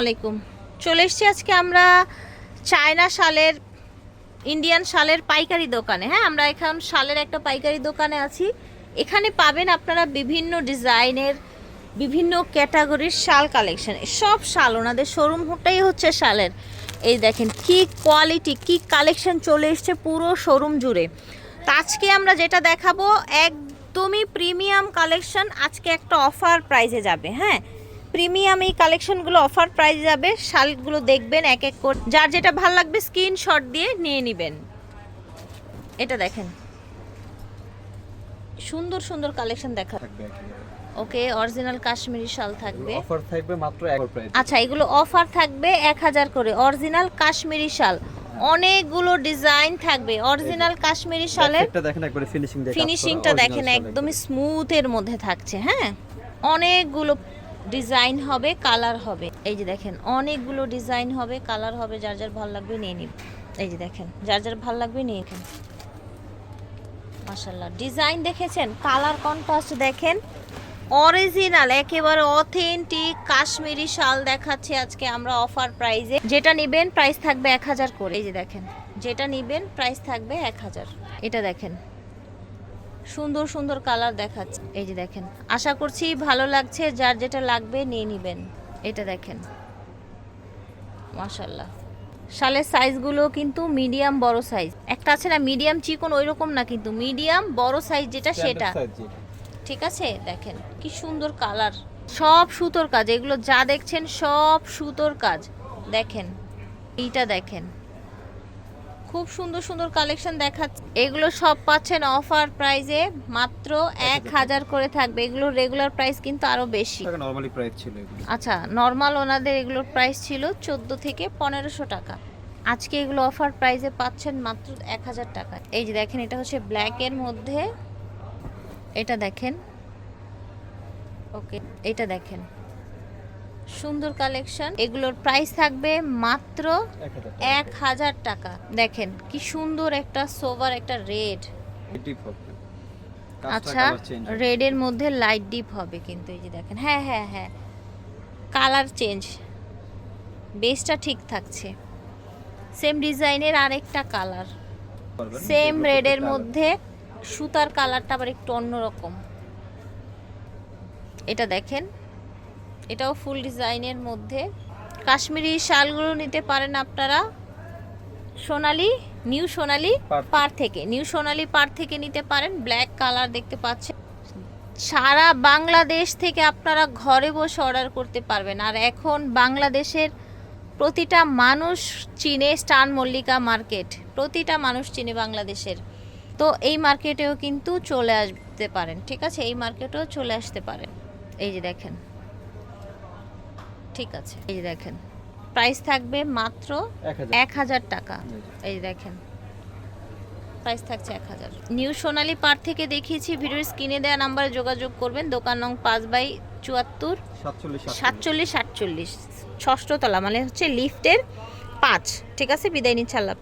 আলাইকুম। চলে এসেছি আজকে আমরা চায়না শালের, ইন্ডিয়ান শালের পাইকারি দোকানে। হ্যাঁ আমরা এখন শালের একটা পাইকারি দোকানে আছি। এখানে পাবেন আপনারা বিভিন্ন ডিজাইনের, বিভিন্ন ক্যাটাগরির শাল কালেকশন। সব শাল, ওনাদের শোরুমটাই হচ্ছে শালের। এই দেখেন, কি কোয়ালিটি, কি কালেকশন চলে এসছে পুরো শোরুম জুড়ে। তো আজকে আমরা যেটা দেখাবো, একদমই প্রিমিয়াম কালেকশন, আজকে একটা অফার প্রাইজে যাবে। হ্যাঁ প্রিমিয়াম এই কালেকশনগুলো অফার প্রাইস যাবে। শালগুলো দেখবেন এক এক করে। যার যেটা ভালো লাগবে স্ক্রিনশট দিয়ে নিয়ে নেবেন। এটা দেখেন। সুন্দর সুন্দর কালেকশন দেখা ওকে অরিজিনাল কাশ্মীরি শাল থাকবে। অফার থাকবে মাত্র আচ্ছা এগুলো অফার থাকবে এক হাজার করে। অরিজিনাল কাশ্মীরি শাল। অনেকগুলো ডিজাইন থাকবে অরিজিনাল কাশ্মীরি শালের। এটা দেখেন একবারে ফিনিশিং দেখেন ফিনিশিংটা দেখেন একদমই স্মুথের মধ্যে থাকছে হ্যাঁ? অনেকগুলো ডিজাইন হবে, কালার হবে। এই যে দেখেন, অনেকগুলো ডিজাইন হবে, কালার হবে, যার যার ভালো লাগবে নিয়ে নিন। এই যে দেখেন, যার যার ভালো লাগবে নিয়ে নিন। মাশাল্লাহ ডিজাইন দেখেছেন? কালার কন্ট্রাস্ট দেখেন। অরিজিনাল, একেবারে অথেন্টিক কাশ্মীরি শাল দেখাচ্ছে আজকে আমরা অফার প্রাইজে। যেটা নিবেন, প্রাইস থাকবে এক হাজার করে। এই যে দেখেন, যেটা নিবেন, প্রাইস থাকবে এক হাজার। এটা দেখেন সুন্দর সুন্দর কালার দেখাচ্ছে। এই যে দেখেন আশা করছি ভালো লাগছে যার যেটা লাগবে নিয়ে নিবেন। এটা দেখেন মাশাল্লাহ শালের সাইজগুলো কিন্তু মিডিয়াম বড় সাইজ একটা আছে না মিডিয়াম চিকন ওই রকম না কিন্তু মিডিয়াম বড় সাইজ যেটা সেটা। ঠিক আছে? দেখেন কি সুন্দর কালার সব সুতোর কাজ এগুলো যা দেখছেন সব সুতোর কাজ। দেখেন এইটা দেখেন। খুব সুন্দর সুন্দর কালেকশন দেখাচ্ছে। এগুলো সব পাচ্ছেন অফার প্রাইজে মাত্র এক হাজার করে থাকবে। এগুলোর রেগুলার প্রাইস কিন্তু আরও বেশি। নরমালি প্রাইস ছিল এগুলো। আচ্ছা নর্মাল ওনাদের এগুলোর প্রাইস ছিল চোদ্দ থেকে পনেরোশো টাকা। আজকে এগুলো অফার প্রাইসে পাচ্ছেন মাত্র এক হাজার টাকা। এই যে দেখেন এটা হচ্ছে ব্ল্যাকের মধ্যে। এটা দেখেন। ওকে এটা দেখেন। সুন্দর কালেকশন এগুলোর প্রাইস থাকবে মাত্র এক হাজার টাকা। দেখেন কি সুন্দর একটা সোভার একটা রেড আচ্ছা রেডের মধ্যে লাইট ডিপ হবে কিন্তু এই যে দেখেন। হ্যাঁ হ্যাঁ হ্যাঁ। কালার চেঞ্জ বেসটা ঠিক থাকছে। সেম ডিজাইনের আরেকটা কালার সেম রেডের মধ্যে সুতার কালারটা আবার একটু অন্যরকম। এটা দেখেন। এটাও ফুল ডিজাইনের মধ্যে। কাশ্মীরি শালগুলো নিতে পারেন আপনারা। সোনালি নিউ সোনালি পার থেকে নিউ সোনালি পার থেকে নিতে পারেন। ব্ল্যাক কালার দেখতে পাচ্ছেন। সারা বাংলাদেশ থেকে আপনারা ঘরে বসে অর্ডার করতে পারবেন। আর এখন বাংলাদেশের প্রতিটা মানুষ চিনে স্টান মল্লিকা মার্কেট। প্রতিটা মানুষ চিনে বাংলাদেশের। তো এই মার্কেটেও কিন্তু চলে আসতে পারেন ঠিক আছে? এই মার্কেটেও চলে আসতে পারেন। এই যে দেখেন। ঠিক আছে। এই দেখেন প্রাইস থাকবে মাত্র এক হাজার। টাকা। এই দেখেন প্রাইস থাকছে এক হাজার। নিউ সোনালি পার থেকে দেখিয়েছি ভিডিও স্ক্রিনে দেওয়া নাম্বারে যোগাযোগ করবেন। দোকান নং পাঁচ বাই চুয়াত্তর সাতচল্লিশ সাতচল্লিশ। ষষ্ঠতলা মানে হচ্ছে লিফটের পাঁচ। ঠিক আছে বিদায় নিচ্ছে আল্লাহ